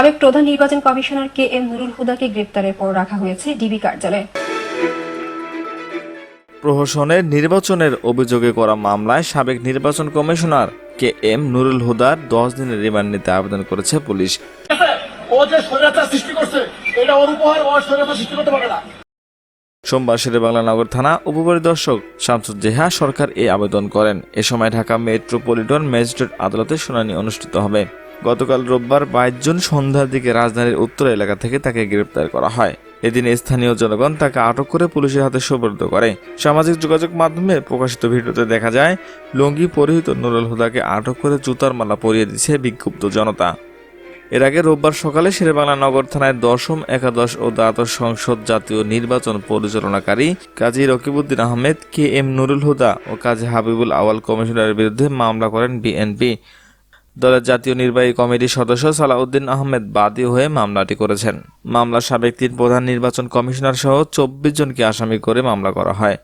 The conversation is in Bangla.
সাবেক প্রধান নির্বাচন কমিশনার কে এম নুরুল হুদাকে গ্রেপ্তারের পর রাখা হয়েছে ডিবি কার্যালয়ে। প্রহসনের নির্বাচনের অভিযোগে করা মামলায় সাবেক নির্বাচন কমিশনার কে এম নুরুল হুদার দশ দিনের রিমান্ড নিতে আবেদন করেছে পুলিশ। সোমবার শেরেবাংলা নগর থানা উপপরিদর্শক শামসুজ্জেহা সরকার এই আবেদন করেন। এ সময় ঢাকা মেট্রোপলিটন ম্যাজিস্ট্রেট আদালতে শুনানি অনুষ্ঠিত হবে। গতকাল রোববার বাইশ জুন সন্ধ্যার দিকে রাজধানীর উত্তর এলাকা থেকে তাকে গ্রেপ্তার করা হয়। এদিন স্থানীয় জনগণ তাকে আটক করে পুলিশের হাতে সোপর্দ করে। সামাজিক যোগাযোগ মাধ্যমে প্রকাশিত ভিডিওতে দেখা যায়, লুঙ্গি পরিহিত নুরুল হুদাকে আটক করে জুতার মালা পরিয়ে দিচ্ছে বিক্ষুব্ধ জনতা। এর আগে রোববার সকালে শেরেবাংলা নগর থানায় দশম, একাদশ ও দ্বাদশ সংসদ জাতীয় নির্বাচন পরিচালনাকারী কাজী রকিবউদ্দিন আহমেদ, কে এম নুরুল হুদা ও কাজী হাবিবুল আওয়াল কমিশনারের বিরুদ্ধে মামলা করেন বিএনপি। দলের জাতীয় নির্বাহী কমিটির সদস্য সালাউদ্দিন আহমেদ বাদী হয়ে মামলাটি করেছেন। মামলার সাবেক তিন প্রধান নির্বাচন কমিশনার সহ চব্বিশ জনকে আসামি করে মামলা করা হয়।